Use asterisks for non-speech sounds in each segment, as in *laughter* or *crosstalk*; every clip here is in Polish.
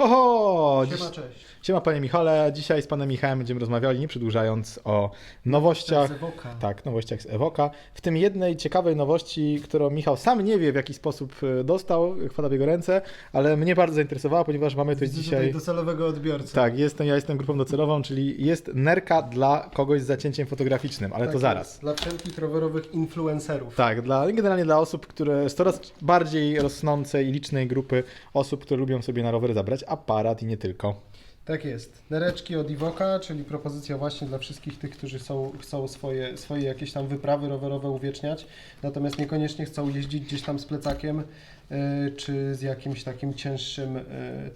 Ho, ho! Dziś, Siema, cześć. siema panie Michale, dzisiaj z panem Michałem będziemy rozmawiali, nie przedłużając, o nowościach. Z Evoka. Tak, nowościach z Evoka. W tym jednej ciekawej nowości, którą Michał sam nie wie w jaki sposób e, dostał, chwala w jego ręce, ale mnie bardzo zainteresowała, ponieważ mamy tu Widzę dzisiaj... tutaj docelowego odbiorcy. Tak, jestem, ja jestem grupą docelową, czyli jest nerka dla kogoś z zacięciem fotograficznym, ale Tak to zaraz. Dla wszelkich rowerowych influencerów. Tak, dla, generalnie dla osób, które z coraz bardziej rosnącej i licznej grupy osób, które lubią sobie na rower zabrać aparat i nie tylko. Tak jest. Nereczki od Iwoka, czyli propozycja właśnie dla wszystkich tych, którzy są, chcą swoje, swoje jakieś tam wyprawy rowerowe uwieczniać, natomiast niekoniecznie chcą jeździć gdzieś tam z plecakiem, y, czy z jakimś takim cięższym y,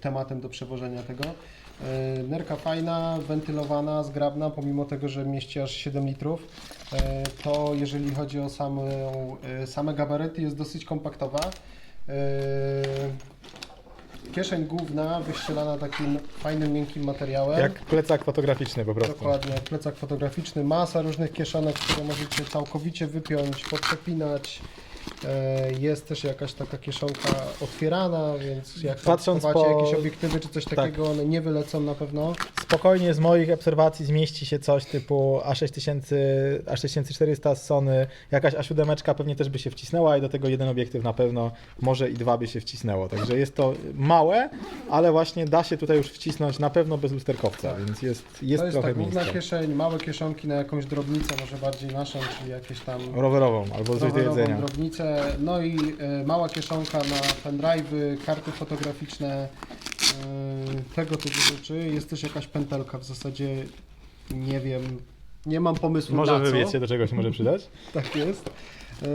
tematem do przewożenia tego. Y, Nerka fajna, wentylowana, zgrabna, pomimo tego, że mieści aż 7 litrów, y, to jeżeli chodzi o samą, y, same gabaryty jest dosyć kompaktowa. Y, Kieszeń główna wyścielana takim fajnym, miękkim materiałem. Jak plecak fotograficzny po prostu. Dokładnie, plecak fotograficzny, masa różnych kieszonek, które możecie całkowicie wypiąć, poprzepinać. E, Jest też jakaś taka kieszonka otwierana, więc jak Patrząc po- jakieś obiektywy czy coś Tak. takiego, one nie wylecą na pewno. Spokojnie z moich obserwacji zmieści się coś typu A6000, A6400 z Sony, jakaś A7 pewnie też by się wcisnęła i do tego jeden obiektyw na pewno, może i dwa by się wcisnęło. Także jest to małe, ale właśnie da się tutaj już wcisnąć na pewno bez lusterkowca, Tak. więc jest, jest to jest trochę ta główna miejsca. kieszeń, małe kieszonki na jakąś drobnicę, może bardziej naszą, czyli jakieś tam Rowerową albo coś do jedzenia. drobnicę. No i e, mała kieszonka na pendrive'y, karty fotograficzne, e, tego typu rzeczy. Jest też jakaś pętelka w zasadzie, nie wiem, nie mam pomysłu Może na wy co. wiecie, do czego się może przydać? *laughs* Tak jest. E,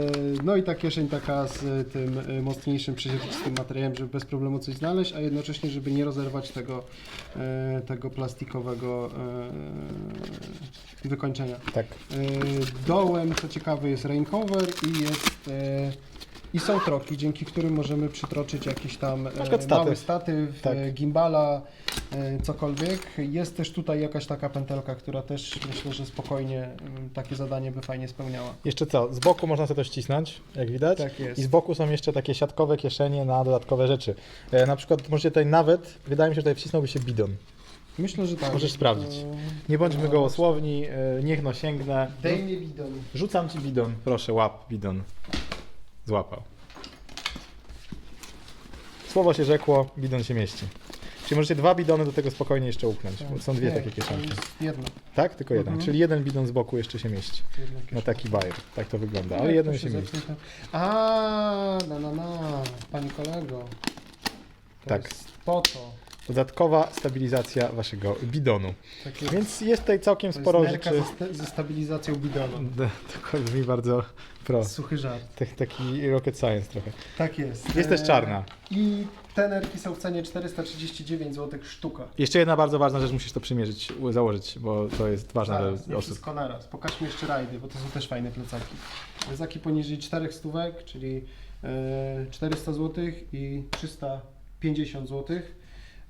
No i ta kieszeń taka z tym mocniejszym, przezroczystym materiałem, żeby bez problemu coś znaleźć, a jednocześnie, żeby nie rozerwać tego, tego plastikowego wykończenia. Tak. E, Dołem, co ciekawe, jest raincover i jest e, i są troki, dzięki którym możemy przytroczyć jakiś tam e, przykład mały statyw. statyw, Tak. e, gimbala, e, cokolwiek. Jest też tutaj jakaś taka pętelka, która też myślę, że spokojnie mm, takie zadanie by fajnie spełniała. Jeszcze co? Z boku można sobie to ścisnąć, jak widać. Tak jest. I z boku są jeszcze takie siatkowe kieszenie na dodatkowe rzeczy. E, na przykład możecie tutaj nawet, wydaje mi się, że tutaj wcisnąłby się bidon. Myślę, że tak. Możesz sprawdzić. Nie bądźmy gołosłowni, e, niech no sięgnę. Daj mi bidon. Rzucam ci bidon, proszę, łap bidon. Złapał. Słowo się rzekło, bidon się mieści. Czyli możecie dwa bidony do tego spokojnie jeszcze upchnąć. bo Są dwie Nie, takie kieszonki. Jedna. Tak? Tylko jeden. Mhm. Czyli jeden bidon z boku jeszcze się mieści. No kieszonka. taki bajer. Tak to wygląda. Ale to jeden się mieści. to- A, na na na, panie kolego. To Tak. Jest po to. Dodatkowa stabilizacja waszego bidonu. Tak jest. Więc jest tutaj całkiem To jest sporo nerka rzeczy. Ze, sta- ze stabilizacją bidonu. D- To brzmi bardzo pro. Suchy żart. Tak- Taki rocket science trochę. Tak jest. Jest też E, czarna. I te nerki są w cenie 439 zł sztuka. Jeszcze jedna bardzo ważna rzecz, musisz to przymierzyć, u- założyć, bo to jest ważne Zaraz, dla nie osób. wszystko naraz. Pokażmy jeszcze rajdy, bo to są też fajne plecaki. Plecaki poniżej 4 stówek, czyli e, 400 zł i 350 zł.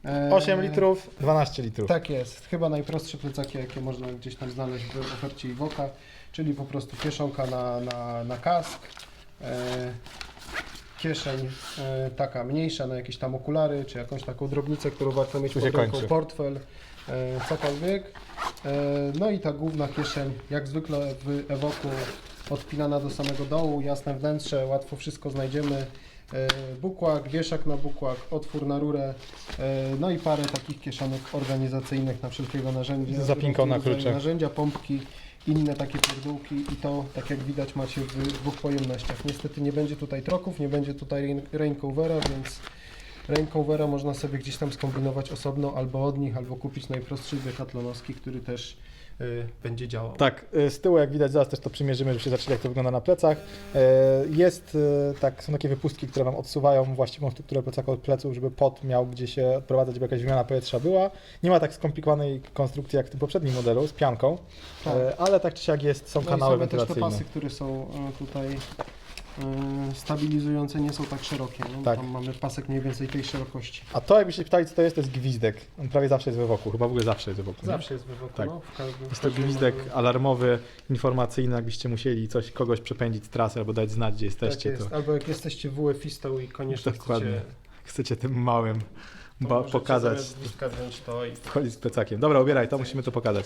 E, 8 litrów, 12 litrów. Tak jest. Chyba najprostsze plecaki, jakie można gdzieś tam znaleźć w ofercie Iwoka, czyli po prostu kieszonka na, na, na kask, e, kieszeń e, taka mniejsza na jakieś tam okulary, czy jakąś taką drobnicę, którą warto mieć pod się ręką, kończy. portfel, e, cokolwiek. E, no i ta główna kieszeń, jak zwykle w Ewoku, odpinana do samego dołu, jasne wnętrze, łatwo wszystko znajdziemy. E, Bukłak, wieszak na bukłak, otwór na rurę, e, no i parę takich kieszonek organizacyjnych na wszelkiego narzędzia. Zapinką na rodzaju klucze. Narzędzia, pompki, inne takie pierdółki i to, tak jak widać, macie w dwóch pojemnościach. Niestety nie będzie tutaj troków, nie będzie tutaj rain- raincoavera, więc raincoavera można sobie gdzieś tam skombinować osobno albo od nich, albo kupić najprostszy decathlonowski, który też będzie działał. Tak, y, z tyłu jak widać, zaraz też to przymierzymy, żebyście zobaczyli jak to wygląda na plecach. E, Jest, y, tak, są takie wypustki, które Wam odsuwają właściwą strukturę plecaka od pleców, żeby pot miał gdzie się odprowadzać, żeby jakaś wymiana powietrza była. Nie ma tak skomplikowanej konstrukcji jak w tym poprzednim modelu z pianką, Tak. ale tak czy siak jest, są No i kanały same też te wentylacyjne. pasy, które są e, tutaj stabilizujące, nie są tak szerokie. Nie? Tak. Tam mamy pasek mniej więcej tej szerokości. A to jakbyście pytali co to jest, to jest gwizdek. On prawie zawsze jest we wokół, chyba w ogóle zawsze jest we wokół. nie? Zawsze jest wywód. Tak. No, w każdym, Jest to gwizdek alarmowy, informacyjny, jakbyście musieli coś, kogoś przepędzić z trasy albo dać znać, gdzie Tak jesteście, jest. to Albo jak jesteście WF-istą i koniecznie Dokładnie. chcecie chcecie tym małym, To ba- możecie pokazać. zamiast wózka wziąć to i Wchodzi z plecakiem. Dobra, ubieraj, to musimy to pokazać.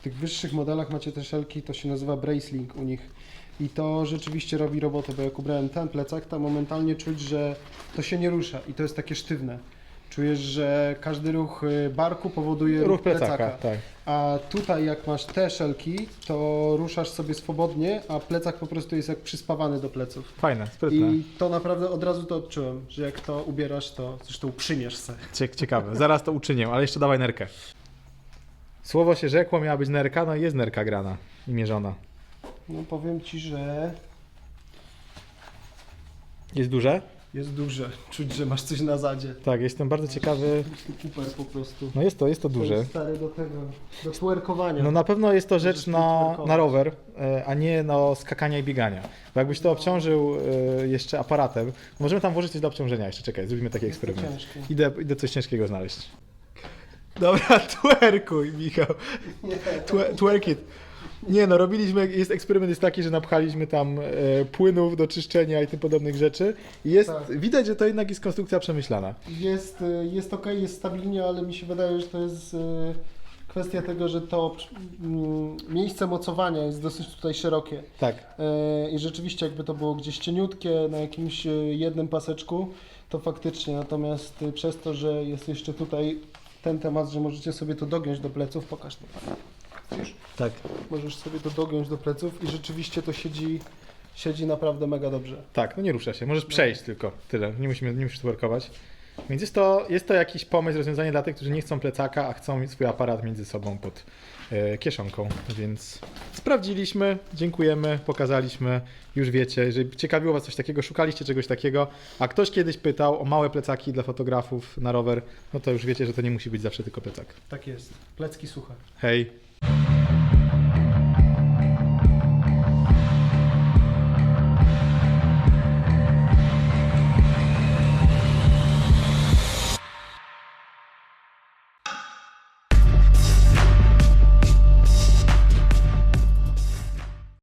W tych wyższych modelach macie te szelki, to się nazywa braceling u nich. I to rzeczywiście robi robotę, bo jak ubrałem ten plecak, to momentalnie czuć, że to się nie rusza i to jest takie sztywne. Czujesz, że każdy ruch y, barku powoduje Ruch plecaka, tak. A tutaj jak masz te szelki, to ruszasz sobie swobodnie, a plecak po prostu jest jak przyspawany do pleców. Fajne, sprytne. I to naprawdę od razu to odczułem, że jak to ubierasz, to zresztą przymiesz se. Cie- Ciekawe, zaraz to uczynię, ale jeszcze dawaj nerkę. Słowo się rzekło, miała być nerka, no i jest nerka grana i mierzona. No powiem Ci, że Jest duże? jest duże. Czuć, że masz coś na zadzie. Tak, jestem bardzo ciekawy. Super po prostu. No jest to, jest to To duże. jest stary do tego, do twerkowania. No na pewno jest to rzecz na, na rower, e, a nie na skakania i biegania. Bo jakbyś to obciążył e, jeszcze aparatem, możemy tam włożyć coś do obciążenia jeszcze, czekaj, zrobimy taki eksperyment. ciężkie. Idę, idę coś ciężkiego znaleźć. *laughs* Dobra, *laughs* twerkuj, Michał. Nie, Twe- Twerk it. Nie no, robiliśmy, jest eksperyment jest taki, że napchaliśmy tam e, płynów do czyszczenia i tym podobnych rzeczy. I jest, Tak. widać, że to jednak jest konstrukcja przemyślana. Jest, y, jest ok, jest stabilnie, ale mi się wydaje, że to jest y, kwestia tego, że to mm, miejsce mocowania jest dosyć tutaj szerokie. Tak, E, I rzeczywiście jakby to było gdzieś cieniutkie na jakimś e, jednym paseczku, to faktycznie. Natomiast e, przez to, że jest jeszcze tutaj ten temat, że możecie sobie to dogiąć do pleców, pokaż to. Widzisz? Tak. Możesz sobie to dogiąć do pleców i rzeczywiście to siedzi, siedzi naprawdę mega dobrze. Tak, no nie rusza się. Możesz przejść tylko. Tyle. Nie musimy, nie musisz twerkować. Więc jest to, jest to jakiś pomysł, rozwiązanie dla tych, którzy nie chcą plecaka, a chcą swój aparat między sobą pod e, kieszonką. Więc sprawdziliśmy, dziękujemy, pokazaliśmy. Już wiecie, jeżeli ciekawiło Was coś takiego, szukaliście czegoś takiego, a ktoś kiedyś pytał o małe plecaki dla fotografów na rower, no to już wiecie, że to nie musi być zawsze tylko plecak. Tak jest. Plecki suche. Hej!